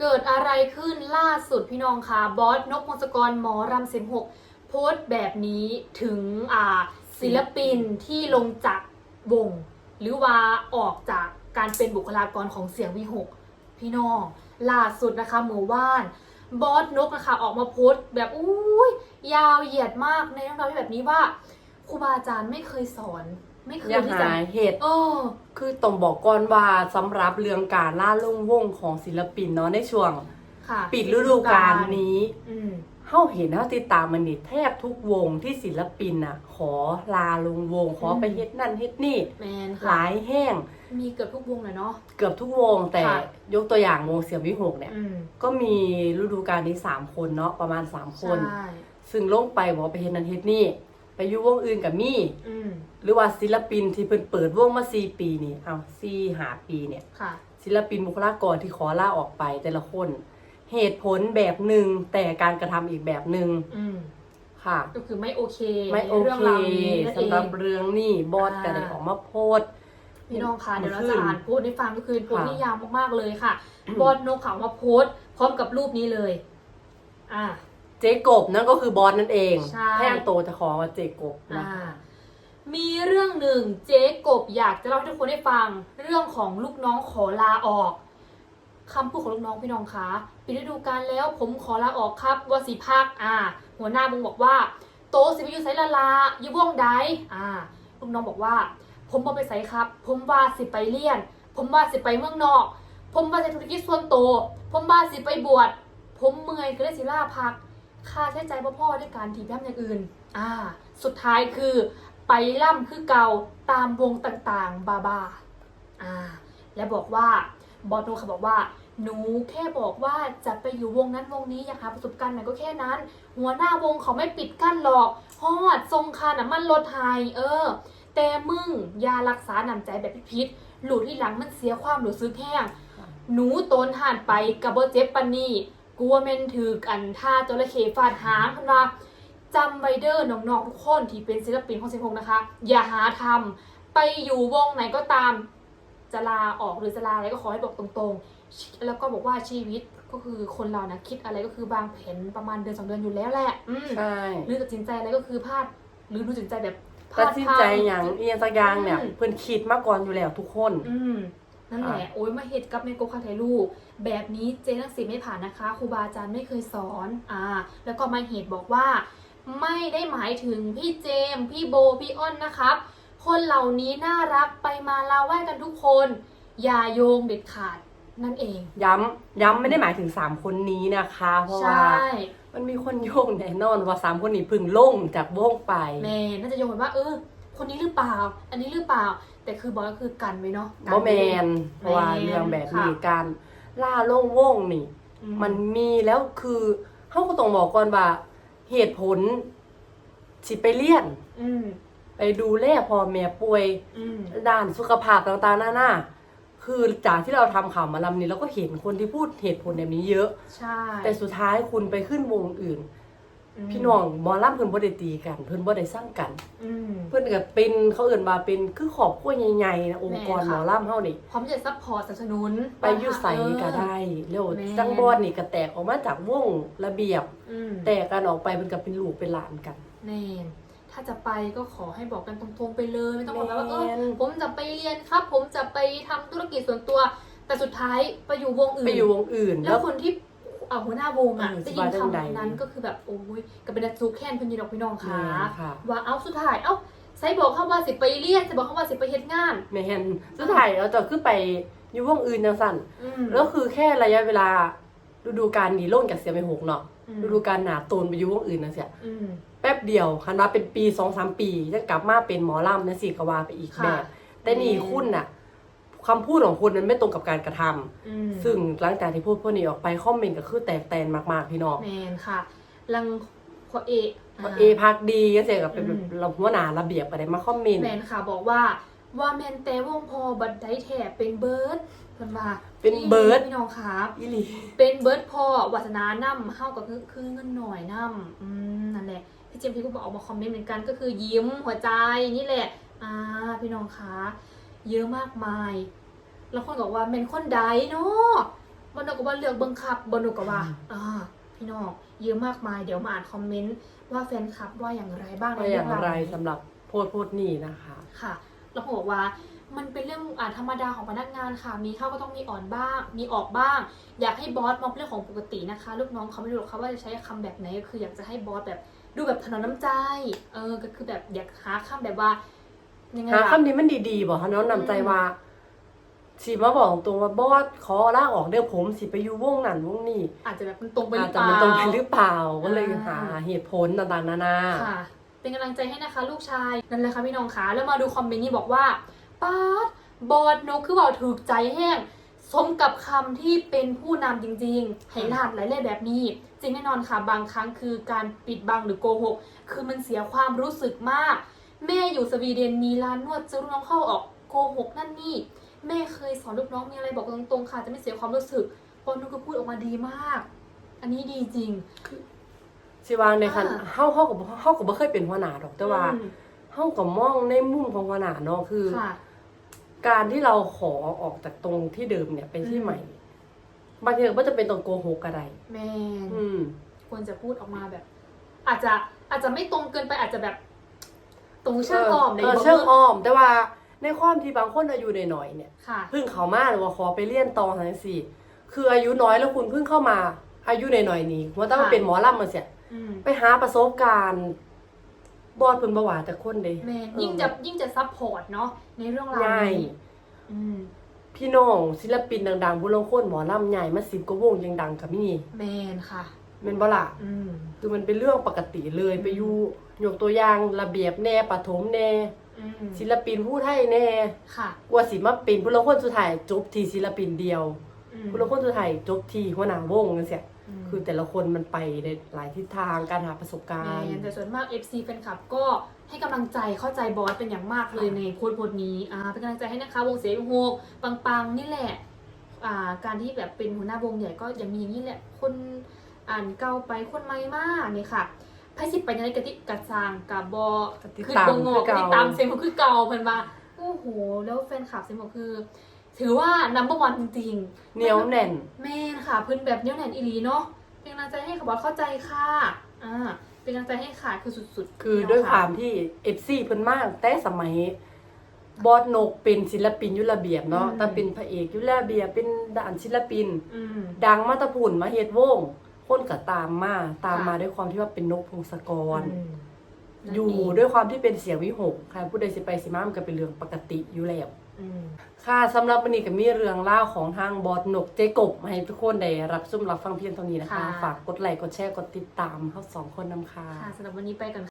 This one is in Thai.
เกิดอะไรขึ้นล่าสุดพี่น้องคะบอสนกพงศกรหมอรำเสียงหกโพสต์แบบนี้ถึงอ่าศิลปินที่ลงจากวง หรือว่าออกจากการเป็นบุคลากรของเสียงวิหกพี่น้องล่าสุดนะคะหมู่ว่านบอสนกนะคะออกมาโพสต์แบบอุ้ยยาวเหยียดมากในเรื่องราวที่แบบนี้ว่าครูบาอาจารย์ไม่เคยสอน ไม่เคยอย่าที่จะหาเหตุเออคือต้องบอกก่อนว่าสำหรับเรื่องการล่าลงวงของศิลปินเนาะในช่วง ค่ะปิดฤดูกาลนี้อืมเฮาเห็นเฮาติดตามมันนี่แทบทุกวงที่ศิลปินน่ะ ขอลาลงวงขอไปอืมเฮ็ดนั่นเฮ็ดนี่ แมนหค่ะ ลายแห้ง มีเกือบทุกวงเลยเนาะ เกือบทุกวงแต่ค่ะ ยกตัวอย่างวงเสียงวิหกเนี่ย อืมก็มีฤดูกาลนี้ 3 คนเนาะประมาณ 3 คน ใช่ ซึ่งลงไปบอกว่าไปเฮ็ดนั่นเฮ็ดนี่ ไปอยู่วงอื่นกับมี่อืมหรือว่าศิลปินที่เพิ่นเปิดวงมา4ปีนี่เอา4 5ปีเนี่ย ค่ะศิลปินบุคลากรที่ขอลาออกไปแต่ละคน เหตุผลแบบหนึ่งแต่การกระทำอีกแบบหนึ่งอืมค่ะ ก็คือไม่โอเคไม่โอในเรื่องเคราวนี้นั่นเอสำหรับง เรื่องนี้บอสอ่าก็ได้ออกมาโพสต์ พี่น้องคะเดี๋ยวเราขึ้จะนอ่านโพสต์ให้ฟังก็คือโพสต์ค่ะ ที่ยาวมากๆเลยค่ะ บอสนกเขามาโพสต์พร้อมกับรูปนี้เลย อ่า เจ๊กบนั่นก็คือบอสนั่นเองใช่ แท่งโตจะขอว่าเจ๊กบนะ อ่ามีเรื่องหนึ่งเจ๊กบอยากจะเล่าให้ทุกคนได้ฟัง เรื่องของลูกน้องขอลาออกคำพูดของลูกน้องพี่น้องคะปิดฤดูกาลแล้วผมขอลาออกครับว่าสิพักอ่า หัวหน้าวงบอกว่า โตสิไปอยู่ไซลาลาอยู่วงใดอ่า ลูกน้องบอกว่า ผมบ่ไปไสครับ ผมว่าสิไปเรียน ผมว่าสิไปเมืองนอก ผมว่าจะธุรกิจส่วนโตวผมว่าสิไปบวชผมเมื่อยก็เลยสิลาพัก ค่าใช้จ่ายพ่อพ่อด้วยการทีบแพมอย่างอื่น อ่า สุดท้ายคือ ไปล่ำคือเกาตามวงต่างๆ บาบาอ่า และบอกว่าบอสโนเขาบอกว่า หนูแค่บอกว่าจะไปอยู่วงนั้นวงนี้อยากหาประสบการณ์ใหม่ก็แค่นั้น หัวหน้าวงเขาไม่ปิดกั้นหรอกฮอดทรงคาน้ำมันลดไฮเออ แต่มึงยารักษาหนำใจแบบพิษหลุดที่หลังมันเสียความหรู้สึกแห้งหนูโตนห่านไปกับโบเจ็บปันนี่ กลัวเมนถือกันท่าจระเข้ฟาดหางพันว่าจำไวเดอร์น้องๆทุกคนที่เป็นศิลปินของสิงคงนะคะ อย่าหาทำไปอยู่วงไหนก็ตามจะลาออกหรือจะลาอะไรก็ขอให้บอกตรงๆ แล้วก็บอกว่าชีวิตก็คือคนเรานะคิดอะไรก็คือบางแผนประมาณเดือนสองเดือนอยู่แล้วแหละอืมใช่หรือตัดสินใจอะไรก็คือพลาด หรือตัดสินใจแบบพตัลาดดสินพลาใจดอย่างเอียงสักอย่างเนี่ยอืมเพิ่นคิดมาก่อนอยู่แล้วทุกคน อืม นั่นแหละโอ้ยมาเหตุกับในโกคาไทยลูก แบบนี้เจนักศิลป์ไม่ผ่านนะคะครูบาอาจารย์ไม่เคยสอนอ่าแล้วก็มาเหตุบอกว่า ไม่ได้หมายถึงพี่เจมส์พี่โบ พี่อ้อนนะครับ คนเหล่านี้น่ารักไปมาลาไหว้กันทุกคน อย่าโยงเด็ดขาดนั่นเอง ย้ำย้ำไม่ได้หมายถึง 3 คนนี้นะคะ เพราะใชว่า่มันมีคนโยงแน่นอนว่า 3 คนนี้เพึ่งลงจากวงไปแม่น่าจะโยงแบบว่าเออ คนนี้หรือเปล่า อันนี้หรือเปล่า แต่คือบอยก็คือกันไว้เนาะกับ่ไว้แมนเพราะว่าเรื่องแบบนี้ค่ะ การล่าโล่งวงนี่ อืมันมีแล้วคือเขาก็ต้องบอกก่อนว่า เหตุผลสิไปเลี่ยน อืมไปดูแลพ่อแม่ป่วย อืม ด้านสุขภาพต่างๆหน้าๆคือจากที่เราทำข่าวมาลำนี้เราก็เห็นคนที่พูดเหตุผลแบบนี้เยอะ ใช่แต่สุดท้ายคุณไปขึ้นวงอื่นอืม พี่น้องหมอลำเพิ่นบ่ได้ตีกัน เพิ่นบ่ได้สร้างกัน อืม เพิ่นก็เป็นเขาเอื่นว่าเป็นคือครอบครัวใหญ่ๆนะองค์กรแม่หมค่ะ อลำเฮานี่ พร้อมจะซัพพอร์ตสนับสนุน ไปอยู่ใสก็ได้แล้วแม่ จังบอนนี่ก็แตกออกมาจากวงระเบียบ อืมแตกกันออกไปมันก็เป็นลูกเป็นหลานกัน แน่ถ้าจะไปก็ขอให้บอกกันตรงๆไปเลย ไม่ต้องบอกว่าเอแม่อนผมจะไปเรียนครับ ผมจะไปทำธุรกิจส่วนตัว แต่สุดท้ายไปอยู่วงอื่น ไปอยู่วงอื่นแล้แล้ววคนที่ เอาหัวหน้าวงอะเออได้ยินสบายจังใดคำนั้นก็คือแบบโอ้ยกับเป็นจูแค้นเพิ่นอยีดอกพี่น้องค่ะแม่ค่ะว่าเอาสุดท้ายเอ้าไซบอกเขาว่าสิไปเรียนสิบอกเขาว่าสิไปเฮ็ดงานแม่นสุดท้ายเราจะขึ้นไปอยู่วงอื่นจังซั่นอืมแล้วคือแค่ระยะเวลาฤดูกาลนี้ลงจากเสียไปหกเนาะอืมฤดูกาลหนาโตนไปอยู่วงอื่นจังซี่อืมแป๊บเดียวคันว่าเป็นปีสองสามปีจะกลับมาเป็นหมอลำนะสิก็ว่าไปอีกค่ะแบบแต่นี่อืมคุณน่ะ คำพูดของคุณนั้นไม่ตรงกับการกระทำอืมซึ่งหลังจากที่พูดพวกนี้ออกไปคอมเมนต์ก็คือแตกแตนมากๆพี่น้องแมนค่ะลังพอเอพอเอพักดีก็เสียกับเป็นแบบอืมเราหัวหน้าระเบียบอะไรมาคอมเมนต์แมนค่ะบอกว่าว่าแมนแต่วงพอบัดไดแถบเป็นเบิร์ดเพิ่นว่าเป็นเบิร์ดพี่น้องครับ อีหลี เป็นเบิร์ดพอวัฒนานํเฮาก็คือคือเงินหน่อยนํอืมนั่นแหละพี่เจมส์พี่ก็บอกออกมาคอมเมนต์เหมือนกันก็คือยิ้มหัวใจนี่แหละอ่าพี่น้องคะ เยอะมากมาย แล้วคนบอกว่าเป็นคนใดเนาะบอลนกก็ว่าเลือกเบิ้งครับบอลนกก็ว่าอ่าพี่น้องเยอะมากมายเดี๋ยวมาอ่านคอมเมนต์ว่าแฟนคลับว่าอย่างไรบ้างในว่าอเรื่อย่างงราวไรนี้สำหรับโพดโพดนี่นะคะ ค่ะ แล้วผมบอกว่ามันเป็นเรื่องอ่าธรรมดาของพนักงานค่ะ มีเข้าก็ต้องมีอ่อนบ้าง มีออกบ้าง อยากให้บอสมองเป็นเรื่องของปกตินะคะ ลูกน้องเขาไม่รู้หรอกค่ะว่าจะใช้คำแบบไหนก็คืออยากจะให้บอสแบบดูแบบถนอมน้ำใจ เออ ก็คือแบบอยากหาคำแบบว่า ยังไงหาล่ะ คำนี้มันดีๆบอกเขาเนาะนำใจว่า สิมาบอกตรงว่าบอสขอลาออกเดี๋ยวผมสิไปอยู่วงนั้นวงนี้อาจจะแบบมันตรงไปหอารืจอจะเปล่า มันตรงไปหรือเปล่าก็เลยอ่า หาเหตุผลต่างๆนานา ค่ะ เป็นกำลังใจให้นะคะ ลูกชายนั่นเลยค่ะพี่น้องคะแล้วมาดูคอมเมนต์นี้บอกว่าป๊าดบอดนกคือบอกถูกใจแห้งสมกับคำที่เป็นผู้นำจริงๆให้ลาดหลายเล่แบบนี้ จริงแน่นอนค่ะบางครั้งคือการปิดบังหรือโกหก คือมันเสียความรู้สึกมาก แม่อยู่สวีเดนมีร้านนวดเจะลูกน้องเข้าออกโกหกนั่นนี่ แม่เคยสอนลูกน้องมีอะไรบอกตรงๆค่ะ จะไม่เสียความรู้สึกบอดนกก็พูดออกมาดีมาก อันนี้ดีจริง สิวางในคันอ่า เฮาเฮากับเฮากับบ่เคยเป็นหัวหน้าดอกแต่ว่าอืมเฮาก็มองในมุมของหัวหน้าเนาะคือ ค่ะ การที่เราขอออกจากตรงที่เดิมเนี่ยไปที่อืม ใหม่ บางทีก็จะเป็นตรงโกหกก็ได้แม่นอืม ควรจะพูดออกมาแบบ อาจจะอาจจะไม่ตรงเกินไปอาจจะแบบ ตรงเชื่อมอ้อมในเออบางเชื่อมเรื่องอ้อม แต่ว่าในความที่บางคนอายุหน่อยๆเนี่ย ค่ะ เพิ่งเข้ามาหรือว่าขอไปเรียนต่อทังสี่ คืออายุน้อยแล้วคุณเพิ่งเข้ามา อายุหน่อยๆนี่ว่าต้องมาค่ะ เป็นหมอลำมาเสียอืมไปหาประสบการณ์บอดเพิ่นบ่ว่าแต่คนเด้แม่นเออยิ่งจะยิ่งจะซัพพอร์ตเนาะในเรื่องราวง่ายนี้อืมพี่น้องศิลปินดังๆผู้ลางคนหมอลำใหญ่มา10กว่าวงยังดังก็มีแมนค่ะ แม่นบ่ล่ะอืมคือมันเป็นเรื่องปกติเลยไปอยู่ยกตัวอย่างระเบียบแน่ปฐมแน่อืมศิลปินผู้ไทยแน่ค่ะกว่าสิมาเป็นผู้ลางคนสุดท้ายจบที่ศิลปินเดียวอืมผู้ลางคนสุดท้ายจบที่หัวหน้าวงจังซี่มคือแต่ละคนมันไปในหลายทิศทางการหาประสบกาแมรณ์ นแต่ส่วนมาก FC แฟนคลับก็ให้กำลังใจเข้าใจบอสเป็นอย่างมากเลยในโพสต์บทนี้อ่าเป็นกำลังใจให้นะคะวงเสียงโฮกปังๆ นี่แหละอ่าการที่แบบเป็นหัวหน้าวงใหญ่ก็ยังมีอย่างนี้แหละ คน อ่านเก่าไปคนใหม่มากนี่ค่ะไพ่สิบไปในกติกาจางกับบอติดคือตามบงงอกคือเก่าติดตามเสียงของคือเก่าเพิ่นว่าโอ้โห แล้วแฟนคลับเสียงของคือ ถือว่า number one จริงๆเหนียวแน่นแม่นค่ะเพิ่นแบบเหนี้ยวแน่นอีหลีเนาะเป็นกำลังใจให้ค่ะบอสเข้าใจค่ะอ่าเป็นกำลังใจให้ค่ะคือสุดๆ คือพี่น้งด้วยคะวามที่เอฟซีเพิ่นมาก แต่สมัยบอสนกเป็นศิลปินอยุระเบียบเนาะอืมแต่เป็นพระเอกอยุระเบียบเป็นด่านศิลปินอืมดังมาแตะพุ่นมาเฮ็ดวง คนก็ตามมาตามค่ะมาด้วยความที่ว่าเป็นนกพงศกรอืมนั่นอยู่เงด้วยความที่เป็นเสียงวิหกใครผู้ใดสิไปสิมามันก็เป็นเรื่องปกติอยู่แล้วอืมค่ะสำหรับวันนี้ก็มีเรื่องเล่าวของทางบอสนกเจกบมาให้ทุกคนได้รับชมรับฟังเพียงเท่านี้นะคะฝากกดไลค์กดแชร์กดติดตามทั้งสองคนนำค่ะ ค่ะสำหรับวันนี้ไปกัน